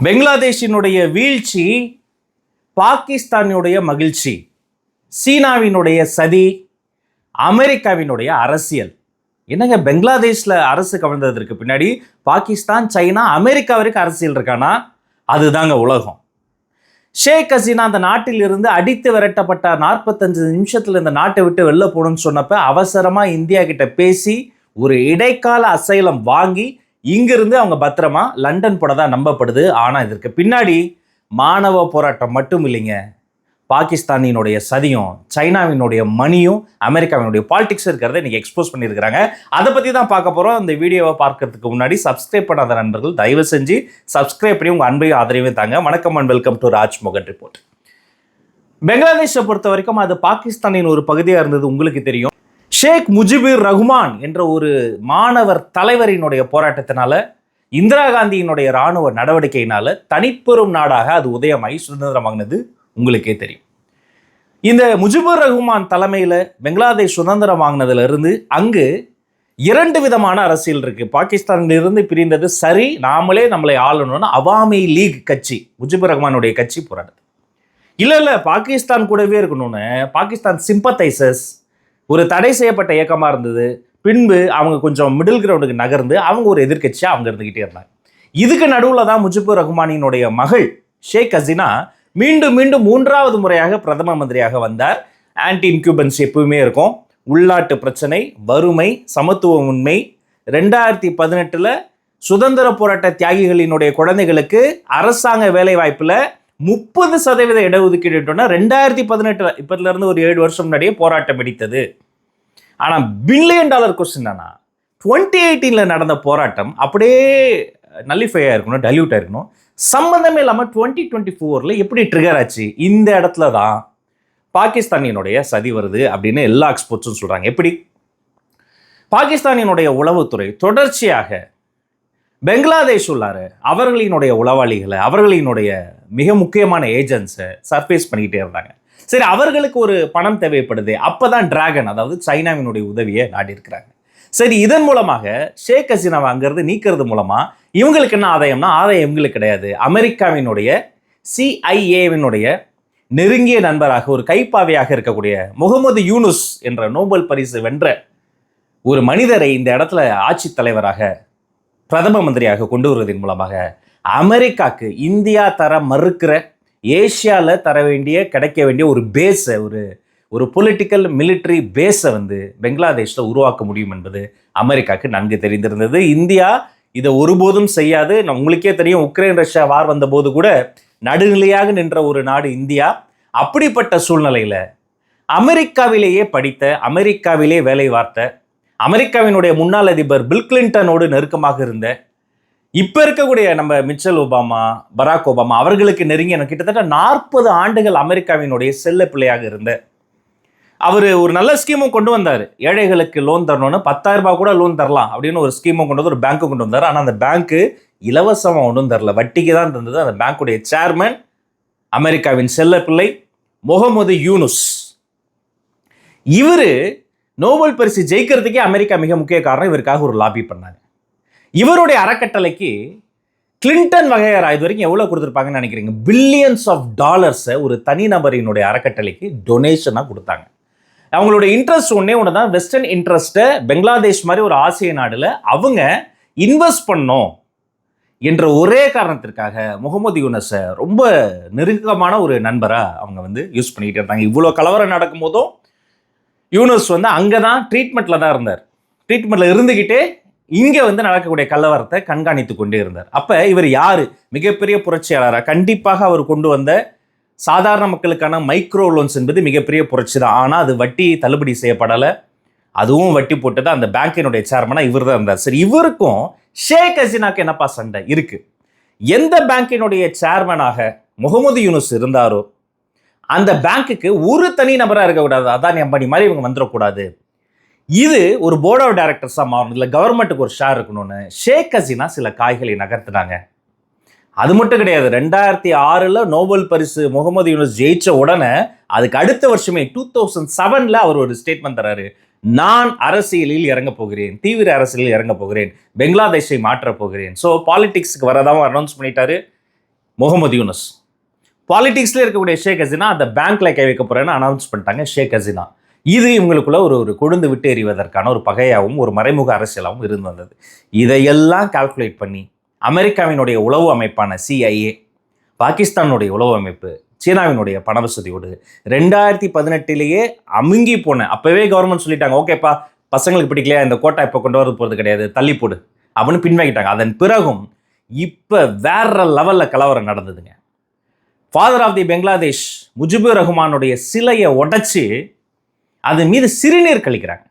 பெங்களாதேஷினுடைய வீழ்ச்சி பாகிஸ்தானுடைய மகிழ்ச்சி சீனாவினுடைய சதி அமெரிக்காவினுடைய அரசியல். என்னங்க பெங்களாதேஷில் அரசு கவிழ்ந்ததற்கு பின்னாடி பாகிஸ்தான் சைனா அமெரிக்கா வரைக்கும் அரசியல் இருக்கானா? அதுதாங்க உலகம். ஷேக் ஹசீனா அந்த நாட்டில் இருந்து அடித்து விரட்டப்பட்ட நாற்பத்தஞ்சு நிமிஷத்தில் இந்த நாட்டை விட்டு வெளில போகணும்னு சொன்னப்ப அவசரமாக இந்தியா கிட்ட பேசி ஒரு இடைக்கால அசைலம் வாங்கி இங்கிருந்து அவங்க பத்திரமா லண்டன் போட தான் நம்பப்படுது. ஆனால் இதற்கு பின்னாடி மாணவ போராட்டம் மட்டும் இல்லைங்க. பாகிஸ்தானினுடைய சதியும் சைனாவினுடைய மணியும் அமெரிக்காவினுடைய பாலிடிக்ஸ் இருக்கிறத இன்றைக்கி எக்ஸ்போஸ் பண்ணியிருக்கிறாங்க. அதை பற்றி தான் பார்க்க போகிறோம் இந்த வீடியோவை பார்க்கறதுக்கு முன்னாடி சப்ஸ்கிரைப் பண்ணாத நண்பர்கள் தயவு செஞ்சு சப்ஸ்கிரைப் பண்ணி உங்கள் அன்பையும் ஆதரவையும் தாங்க. வணக்கம் அண்ட் வெல்கம் டு ராஜ் மோகன் ரிப்போர்ட் பெங்களாதேஷை பொறுத்த வரைக்கும் அது பாகிஸ்தானின் ஒரு பகுதியாக இருந்தது உங்களுக்கு தெரியும். ஷேக் முஜிபுர் ரஹ்மான் என்ற ஒரு மாணவர் தலைவரினுடைய போராட்டத்தினால இந்திரா காந்தியினுடைய இராணுவ நடவடிக்கையினால தனிப்பெரும் நாடாக அது உதயமாகி சுதந்திரம் வாங்கினது உங்களுக்கே தெரியும். இந்த முஜிபுர் ரஹ்மான் தலைமையில் பங்களாதேஷ் சுதந்திரம் வாங்கினதுலேருந்து அங்கு இரண்டு விதமான அரசியல் இருக்கு. பாகிஸ்தானிலிருந்து பிரிந்தது சரி நாமளே நம்மளை ஆளணும்னு அவாமி லீக் கட்சி முஜிபுர் ரஹ்மானுடைய கட்சி போராடுது இல்லை இல்லை பாகிஸ்தான் கூடவே இருக்கணும்னு பாகிஸ்தான் சிம்பத்தைசஸ் ஒரு தடை செய்யப்பட்ட இயக்கமாக இருந்தது. பின்பு அவங்க கொஞ்சம் மிடில் கிரவுண்டுக்கு நகர்ந்து அவங்க ஒரு எதிர்க்கட்சியாக அவங்க இருந்துக்கிட்டே இருந்தாங்க. இதுக்கு நடுவில் தான் முஜிபுர் ரஹ்மானினுடைய மகள் ஷேக் ஹசீனா மீண்டும் மீண்டும் மூன்றாவது முறையாக பிரதம மந்திரியாக வந்தார். ஆன்டி இன்க்யூபன்ஸ் எப்பவுமே இருக்கும். உள்நாட்டு பிரச்சனை வறுமை சமத்துவமின்மை ரெண்டாயிரத்தி பதினெட்டில் சுதந்திர போராட்ட தியாகிகளினுடைய குழந்தைகளுக்கு அரசாங்க வேலைவாய்ப்பில் முப்பது சதவீத இடஒதுக்கீடு ரெண்டாயிரத்தி பதினெட்டில் இப்போதுல இருந்து ஒரு ஏழு வருஷம் முன்னாடியே போராட்டம் வெடித்தது. ஆனால் பில்லியன் டாலர் கொஸ்டின் தானா? டுவெண்ட்டி எயிட்டீனில் நடந்த போராட்டம் அப்படியே நல்லிஃபை இருக்கணும் டல்யூட் இருக்கணும் சம்மந்தமே இல்லாமல் டுவெண்ட்டி டுவெண்ட்டி ஃபோரில் எப்படி ட்ரிகர் ஆச்சு? இந்த இடத்துல தான் பாகிஸ்தானியனுடைய சதி வருது அப்படின்னு எல்லா எக்ஸ்போர்ட்ஸும் சொல்கிறாங்க எப்படி? பாகிஸ்தானினுடைய உளவுத்துறை தொடர்ச்சியாக பெங்களாதேஷ் உள்ளார அவர்களினுடைய உளவாளிகளை அவர்களினுடைய மிக முக்கியமான ஏஜென்ட்ஸை சர்ஃபேஸ் பண்ணிக்கிட்டே இருந்தாங்க. சரி அவர்களுக்கு ஒரு பணம் தேவைப்படுது அப்போ தான் டிராகன் அதாவது சைனாவினுடைய உதவியை நாடி இருக்கிறாங்க சரி இதன் மூலமாக ஷேக் ஹசீனாவை அங்கேருந்து நீக்கிறது மூலமாக இவங்களுக்கு என்ன ஆதாயம்னா ஆதாயம் இவங்களுக்கு கிடையாது. அமெரிக்காவினுடைய சிஐஏவினுடைய நெருங்கிய நண்பராக ஒரு கைப்பாவையாக இருக்கக்கூடிய முகமது யூனுஸ் என்ற நோபல் பரிசு வென்ற ஒரு மனிதரை இந்த இடத்துல ஆட்சி தலைவராக பிரதம மந்திரியாக கொண்டு வருவதன் மூலமாக அமெரிக்காக்கு இந்தியா தர மறுக்கிற ஏஷியாவில் தர வேண்டிய கிடைக்க வேண்டிய ஒரு பேஸை ஒரு ஒரு பொலிட்டிக்கல் மிலிட்ரி பேஸை வந்து பெங்களாதேஷில் உருவாக்க முடியும் என்பது அமெரிக்காவுக்கு நன்கு தெரிந்திருந்தது. இந்தியா இதை ஒருபோதும் செய்யாது. நான் உங்களுக்கே தெரியும் உக்ரைன் ரஷ்யா வார் வந்தபோது கூட நடுநிலையாக நின்ற ஒரு நாடு இந்தியா. அப்படிப்பட்ட சூழ்நிலையில் அமெரிக்காவிலேயே படித்த அமெரிக்காவிலே வேலை வார்த்த அமெரிக்காவினுடைய முன்னாள் அதிபர் பில் கிளின்டனோடு நெருக்கமாக இருந்த இப்போ இருக்கக்கூடிய நம்ம மிச்சல் ஒபாமா பராக் ஒபாமா அவர்களுக்கு நெருங்கி கிட்டத்தட்ட நாற்பது ஆண்டுகள் அமெரிக்காவினுடைய செல்ல பிள்ளையாக இருந்த. அவர் ஒரு நல்ல ஸ்கீமும் கொண்டு வந்தார். ஏழைகளுக்கு லோன் தரணும்னு பத்தாயிரம் ரூபாய் கூட லோன் தரலாம் அப்படின்னு ஒரு ஸ்கீமும் கொண்டு வந்து ஒரு பேங்க்கு கொண்டு வந்தார். ஆனால் அந்த பேங்க்கு இலவசமாக ஒன்றும் தரல. வட்டிக்கு தான் தந்தது. அந்த பேங்க்குடைய சேர்மன் அமெரிக்காவின் செல்ல பிள்ளை முகமது யூனுஸ். இவர் நோபல் பரிசு ஜெயிக்கிறதுக்கே அமெரிக்கா மிக முக்கிய காரணம் இவருக்காக ஒரு லாபி பண்ணாங்க. இவருடைய அறக்கட்டளைக்கு கிளின்டன் வகையரா இது வரைக்கும் எவ்வளோ கொடுத்துருப்பாங்கன்னு நினைக்கிறீங்க? பில்லியன்ஸ் ஆஃப் டாலர்ஸை ஒரு தனிநபரினுடைய அறக்கட்டளைக்கு டொனேஷனாக கொடுத்தாங்க. அவங்களுடைய இன்ட்ரெஸ்ட் ஒன்றே ஒன்று தான் வெஸ்டர்ன் இன்ட்ரெஸ்ட்டை பெங்களாதேஷ் மாதிரி ஒரு ஆசிய நாடில் அவங்க இன்வெஸ்ட் பண்ணோம் என்ற ஒரே காரணத்திற்காக முகமது யூனஸை ரொம்ப நெருக்கமான ஒரு நண்பராக அவங்க வந்து யூஸ் பண்ணிக்கிட்டு இருந்தாங்க. இவ்வளோ கலவரம் நடக்கும் போதும் யூனஸ் வந்து அங்கே தான் ட்ரீட்மெண்ட்டில் தான் இருந்தார். ட்ரீட்மெண்ட்டில் இருந்துக்கிட்டே இங்கே வந்து நடக்கக்கூடிய கலவரத்தை கண்காணித்து கொண்டே இருந்தார். அப்போ இவர் யார்? மிகப்பெரிய புரட்சியாளராக கண்டிப்பாக அவர் கொண்டு வந்த சாதாரண மக்களுக்கான மைக்ரோ லோன்ஸ் என்பது மிகப்பெரிய புரட்சி தான். ஆனால் அது வட்டி தள்ளுபடி செய்யப்படலை. அதுவும் வட்டி போட்டது அந்த பேங்கினுடைய சேர்மனாக இவர் தான் இருந்தார். சரி இவருக்கும் ஷேக் ஹசீனாக்கு என்னப்பா சண்டை? இருக்குது எந்த பேங்கினுடைய சேர்மனாக முகமது யூனுஸ் இருந்தாரோ அந்த பேங்க்குக்கு ஒரு தனி நபராக இருக்கக்கூடாது. அதான் அம்பானி மாதிரி இவங்க வந்துடக்கூடாது. இது ஒரு போர்ட் ஆஃப் டைரக்டர்ஸாக மாறணும். இல்லை கவர்மெண்ட்டுக்கு ஒரு ஷேர் இருக்கணும்னு ஷேக் ஹசீனா சில காய்களை நகர்த்தினாங்க. அது மட்டும் கிடையாது ரெண்டாயிரத்தி ஆறில் நோபல் பரிசு முகமது யூனஸ் ஜெயிச்ச உடனே அதுக்கு அடுத்த வருஷமே டூ தௌசண்ட் செவனில் அவர் ஒரு ஸ்டேட்மெண்ட் தராரு. நான் அரசியலில் இறங்க போகிறேன் தீவிர அரசியலில் இறங்க போகிறேன் பெங்களாதேஷை மாற்றப் போகிறேன். ஸோ பாலிடிக்ஸுக்கு வரதான் அனௌன்ஸ் பண்ணிட்டாரு முகமது யூனஸ். பாலிடிக்ஸில் இருக்கக்கூடிய ஷேக் ஹசீனா அந்த பேங்க்ல கை வைக்க போறேன்னு அனௌன்ஸ் பண்ணிட்டாங்க ஷேக் ஹசீனா. இது இவங்களுக்குள்ள ஒரு ஒரு கொழுந்து விட்டு எறிவதற்கான ஒரு பகையாகவும் ஒரு மறைமுக அரசியலாகவும் இருந்து வந்தது. இதையெல்லாம் கால்குலேட் பண்ணி அமெரிக்காவினுடைய உளவு அமைப்பான சிஐஏ பாகிஸ்தானுடைய உளவு அமைப்பு சீனாவினுடைய பண வசதியோடு ரெண்டாயிரத்தி பதினெட்டிலேயே அமுங்கி போன அப்போவே கவர்மெண்ட் சொல்லிட்டாங்க ஓகேப்பா பசங்களுக்கு பிடிக்கலையா? இந்த கோட்டா இப்போ கொண்டு வரது போகிறது கிடையாது தள்ளி போடு அப்படின்னு பின்வாங்கிட்டாங்க. அதன் பிறகும் இப்போ வேற லெவலில் கலவரம் நடந்ததுங்க. Father of the Bangladesh Mujibur ரஹ்மானுடைய சிலையை உடைச்சி அது மீது சிறுநீர் கழிக்கிறாங்க.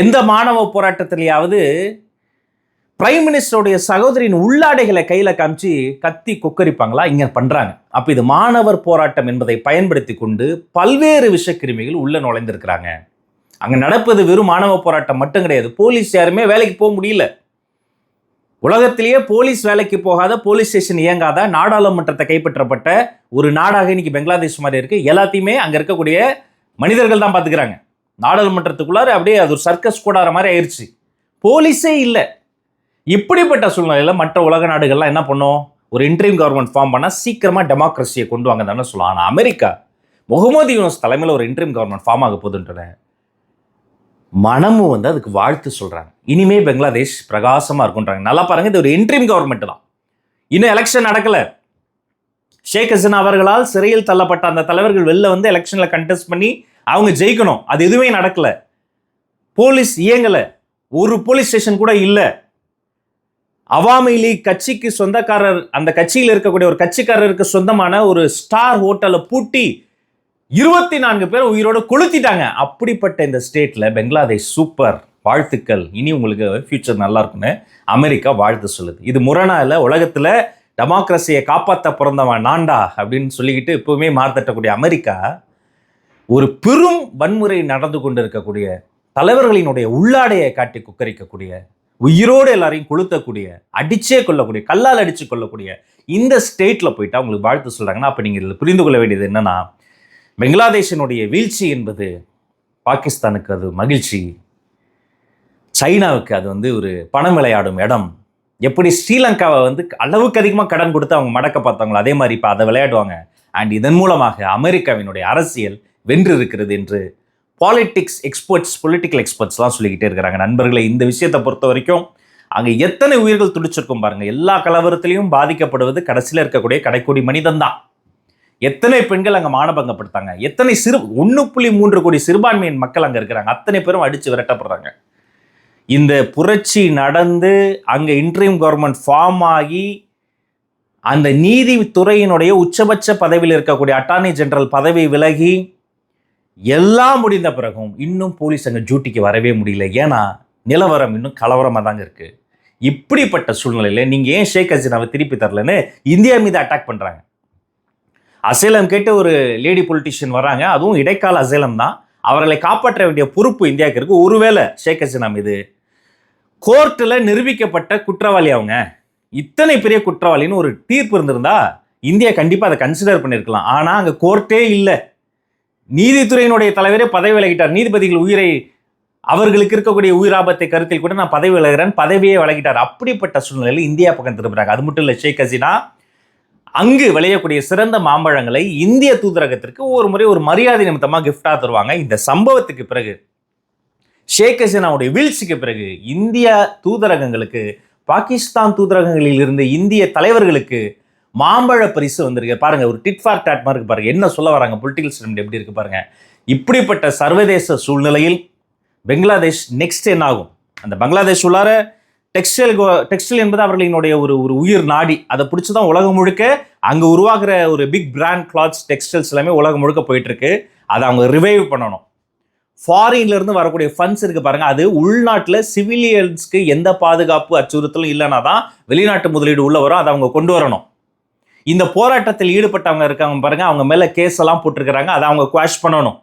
எந்த மாணவ போராட்டத்திலேயாவது பிரைம் மினிஸ்டருடைய சகோதரியின் உள்ளாடைகளை கையில் காமிச்சு கத்தி கொக்கரிப்பாங்களா? இங்கே பண்ணுறாங்க அப்போ இது மாணவர் போராட்டம் என்பதை பயன்படுத்தி கொண்டு பல்வேறு விஷக்கிருமிகள் உள்ளே நுழைந்திருக்கிறாங்க. அங்கே நடப்பது வெறும் மாணவ போராட்டம் மட்டும் கிடையாது. போலீஸ் யாருமே வேலைக்கு போக முடியல. உலகத்திலேயே போலீஸ் வேலைக்கு போகாத போலீஸ் ஸ்டேஷன் இயங்காத நாடாளுமன்றத்தை கைப்பற்றப்பட்ட ஒரு நாடாக இன்னைக்கு பெங்களாதேஷ் மாதிரி இருக்குது எல்லாத்தையுமே அங்கே இருக்கக்கூடிய மனிதர்கள் தான் பார்த்துக்கிறாங்க நாடாளுமன்றத்துக்குள்ளார அப்படியே அது ஒரு சர்க்கஸ் கூடார மாதிரி ஆயிடுச்சு போலீஸே இல்லை. இப்படிப்பட்ட சூழ்நிலையில் மற்ற உலக நாடுகள்லாம் என்ன பண்ணும்? ஒரு இன்ட்ரீம் கவர்மெண்ட் ஃபார்ம் பண்ணால் சீக்கிரமாக டெமோக்ரஸியை கொண்டு வாங்க தானே சொல்லலாம். ஆனால் அமெரிக்கா முகமது யூனஸ் தலைமையில் ஒரு இன்ட்ரீம் கவர்மெண்ட் ஃபார்ம் ஆக போதுன்றன மனமும் வந்து அதுக்கு வாழ்த்து சொல்கிறாங்க இனிமே பெங்களாதேஷ் பிரகாசமாக இருக்குன்றாங்க. நல்லா பாருங்க இது ஒரு இன்ட்ரீம் கவர்மெண்ட் தான். இன்னும் எலெக்ஷன் நடக்கலை. ஷேக் ஹசன் அவர்களால் சிறையில் தள்ளப்பட்ட அந்த தலைவர்கள் வெளில வந்து எலெக்ஷனில் கண்டெஸ்ட் பண்ணி அவங்க ஜெயிக்கணும். அது எதுவுமே நடக்கலை. போலீஸ் இயங்கலை. ஒரு போலீஸ் ஸ்டேஷன் கூட இல்லை. அவாமி லீக் கட்சிக்கு சொந்தக்காரர் அந்த கட்சியில் இருக்கக்கூடிய ஒரு கட்சிக்காரருக்கு சொந்தமான ஒரு ஸ்டார் ஹோட்டலை பூட்டி இருபத்தி நான்கு பேர் உயிரோடு கொளுத்திட்டாங்க. அப்படிப்பட்ட இந்த ஸ்டேட்டில் பெங்களாதேஷ் சூப்பர். வாழ்த்துக்கள். இனி உங்களுக்கு ஃபியூச்சர் நல்லா இருக்குன்னு அமெரிக்கா வாழ்த்து சொல்லுது. இது முரணா இல்லை உலகத்தில் டெமோக்ரஸியை காப்பாற்ற பிறந்தவன் நாண்டா அப்படின்னு சொல்லிக்கிட்டு இப்போவுமே தட்டக்கூடிய அமெரிக்கா ஒரு பெரும் வன்முறை நடந்து கொண்டு இருக்கக்கூடிய தலைவர்களினுடைய உள்ளாடையை காட்டி குக்கரிக்கக்கூடிய உயிரோடு எல்லாரையும் கொளுத்தக்கூடிய அடிச்சே கொள்ளக்கூடிய கல்லால் அடிச்சு கொள்ளக்கூடிய இந்த ஸ்டேட்டில் போயிட்டு அவங்களுக்கு வாழ்த்து சொல்கிறாங்கன்னா அப்போ நீங்கள் இதில் புரிந்து கொள்ள வேண்டியது என்னன்னா பெங்களாதேஷினுடைய வீழ்ச்சி என்பது பாகிஸ்தானுக்கு அது மகிழ்ச்சி. சைனாவுக்கு அது வந்து ஒரு பணம் விளையாடும் இடம். எப்படி ஸ்ரீலங்காவை வந்து அளவுக்கு அதிகமாக கடன் கொடுத்து அவங்க மடக்க பார்த்தாங்களோ அதே மாதிரி இப்போ அதை விளையாடுவாங்க. அண்ட் இதன் மூலமாக அமெரிக்காவினுடைய அரசியல் வென்றிருக்கிறது என்று பாலிட்டிக்ஸ் எக்ஸ்பர்ட்ஸ் பொலிட்டிக்கல் எக்ஸ்பர்ட்ஸ்லாம் சொல்லிக்கிட்டே இருக்கிறாங்க. நண்பர்களை இந்த விஷயத்தை பொறுத்த வரைக்கும் அங்கே எத்தனை உயிர்கள் துடிச்சிருக்கும் பாருங்கள் எல்லா கலவரத்திலையும் பாதிக்கப்படுவது கடைசியில் இருக்கக்கூடிய கடைக்கோடி மனிதன் தான் எத்தனை பெண்கள் அங்கே மானபங்கப்படுத்தாங்க? எத்தனை சிறு ஒன்று புள்ளி மூன்று கோடி சிறுபான்மையின் மக்கள் அங்கே இருக்கிறாங்க. அத்தனை பேரும் அடித்து விரட்டப்படுறாங்க. இந்த புரட்சி நடந்து அங்கே இன்ட்ரீம் கவர்மெண்ட் ஃபார்ம் ஆகி அந்த நீதித்துறையினுடைய உச்சபட்ச பதவியில் இருக்கக்கூடிய அட்டார்னி ஜெனரல் பதவி விலகி எல்லாம் முடிந்த பிறகும் இன்னும் போலீஸ் அங்கே டியூட்டிக்கு வரவே முடியல. ஏன்னா நிலவரம் இன்னும் கலவரமாக தாங்க இருக்குது இப்படிப்பட்ட சூழ்நிலையில் நீங்கள் ஏன் ஷேக் ஹசீனாவை திருப்பி தரலன்னு இந்தியா மீது அட்டாக் பண்ணுறாங்க அசேலம் கேட்டு ஒரு லேடி பொலிட்டிஷியன் வராங்க. அதுவும் இடைக்கால அசேலம் தான். அவர்களை காப்பாற்ற வேண்டிய பொறுப்பு இந்தியாவுக்கு இருக்குது ஒருவேளை ஷேக் ஹசீனா மீது கோர்ட்டில் நிரூபிக்கப்பட்ட குற்றவாளி அவங்க இத்தனை பெரிய குற்றவாளின்னு ஒரு தீர்ப்பு இருந்திருந்தா இந்தியா கண்டிப்பாக அதை கன்சிடர் பண்ணியிருக்கலாம் ஆனால் அங்கே கோர்ட்டே இல்லை. நீதித்துறையினுடைய தலைவரே பதவி விலகிட்டார். நீதிபதிகள் உயிரை அவர்களுக்கு இருக்கக்கூடிய உயிராபத்தை கருத்தில் கூட நான் பதவி விலகிறேன். பதவியே விலகிட்டார். அப்படிப்பட்ட சூழ்நிலையில் இந்தியா பக்கம் திரும்புகிறாங்க அது மட்டும் இல்லை ஷேக் ஹசீனா அங்கு விளையக்கூடிய சிறந்த மாம்பழங்களை இந்திய தூதரகத்திற்கு ஒரு முறை ஒரு மரியாதை நிமித்தமாக கிஃப்டாக தருவாங்க. இந்த சம்பவத்துக்கு பிறகு ஷேக் ஹசீனாவுடைய வீழ்ச்சிக்கு பிறகு இந்திய தூதரகங்களுக்கு பாகிஸ்தான் தூதரகங்களில் இருந்து இந்திய தலைவர்களுக்கு மாம்பழ பரிசு வந்திருக்கு. பாருங்க ஒரு டிட் ஃபார் டாட் மாதிரி பாருங்க. என்ன சொல்ல வராங்க? பொலிட்டிக்கல் ஸ்டேட்மெண்ட் எப்படி இருக்கு பாருங்க. இப்படிப்பட்ட சர்வதேச சூழ்நிலையில் பெங்களாதேஷ் நெக்ஸ்ட் என்ன ஆகும்? அந்த பங்களாதேஷ் உள்ளார டெக்ஸ்டைல் டெக்ஸ்டைல் என்பது அவர்களினுடைய ஒரு ஒரு உயிர் நாடி. அதை பிடிச்சி தான் உலகம் முழுக்க அங்கே உருவாகிற ஒரு பிக் பிராண்ட் கிளாத்ஸ் டெக்ஸ்டைல்ஸ் எல்லாமே உலகம் முழுக்க போயிட்டு இருக்கு அதை அவங்க ரிவைவ் பண்ணணும். ஃபாரின்லேருந்து வரக்கூடிய ஃபண்ட்ஸ் இருக்குது பாருங்க. அது உள்நாட்டில் சிவிலியன்ஸ்க்கு எந்த பாதுகாப்பு அச்சுறுத்தலும் இல்லைனா தான் வெளிநாட்டு முதலீடு உள்ள வரும். அதை அவங்க கொண்டு வரணும். இந்த போராட்டத்தில் ஈடுபட்டவங்க இருக்காங்க பாருங்க அவங்க மேலே கேஸ் எல்லாம் போட்டிருக்கிறாங்க. அதை அவங்க குவாஷ் பண்ணணும்.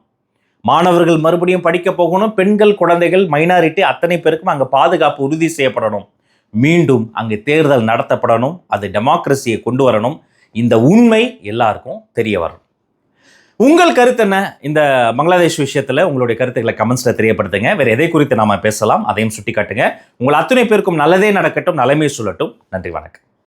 மாணவர்கள் மறுபடியும் படிக்க போகணும். பெண்கள் குழந்தைகள் மைனாரிட்டி அத்தனை பேருக்கும் அங்கே பாதுகாப்பு உறுதி செய்யப்படணும். மீண்டும் அங்கே தேர்தல் நடத்தப்படணும். அது டெமோக்ரஸியை கொண்டு வரணும். இந்த உண்மை எல்லாருக்கும் தெரிய வரணும். உங்கள் கருத்து என்ன? இந்த பங்களாதேஷ் விஷயத்தில் உங்களுடைய கருத்துக்களை கமெண்ட்ஸில் தெரியப்படுத்துங்க. வேறு எதை குறித்து நாம் பேசலாம் அதையும் சுட்டி காட்டுங்க உங்கள் அத்தனை பேருக்கும் நல்லதே நடக்கட்டும் நலமே சொல்லட்டும் நன்றி வணக்கம்.